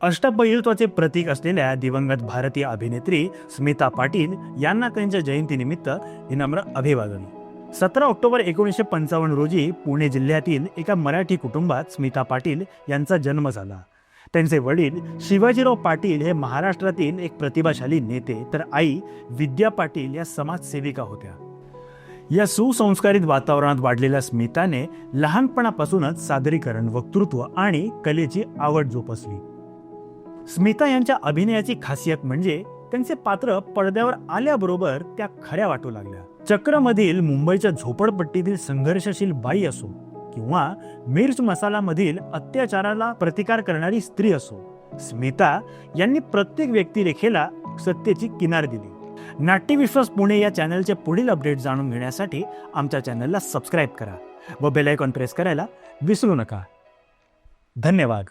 अष्टपैलत्वाचे प्रतीक असलेल्या दिवंगत भारतीय अभिनेत्री स्मिता पाटील यांना त्यांच्या जयंतीनिमित्त विनम्र अभिवादन. सतरा ऑक्टोबर एकोणीसशे पंचावन्न रोजी पुणे जिल्ह्यातील एका मराठी कुटुंबात स्मिता पाटील यांचा जन्म झाला. त्यांचे वडील शिवाजीराव पाटील हे महाराष्ट्रातील एक प्रतिभाशाली नेते तर आई विद्या पाटील या समाजसेविका होत्या. या सुसंस्कारित वातावरणात वाढलेल्या स्मिताने लहानपणापासूनच सादरीकरण वक्तृत्व आणि कलेची आवड जोपासली. स्मिता यांच्या अभिनयाची खासियत म्हणजे त्यांचे पात्र पडद्यावर आल्याबरोबर त्या खऱ्या वाटू लागल्या. चक्रमधील मुंबईच्या झोपडपट्टीतील संघर्षशील बाई असो किंवा मिर्च मसालामधील अत्याचाराला प्रतिकार करणारी स्त्री असो स्मिता यांनी प्रत्येक व्यक्तिरेखेला सत्तेची किनार दिली. नाट्यविश्वास पुणे या चॅनलचे पुढील अपडेट जाणून घेण्यासाठी आमच्या चॅनलला सबस्क्राईब करा व बेलायकॉन प्रेस करायला विसरू नका. धन्यवाद.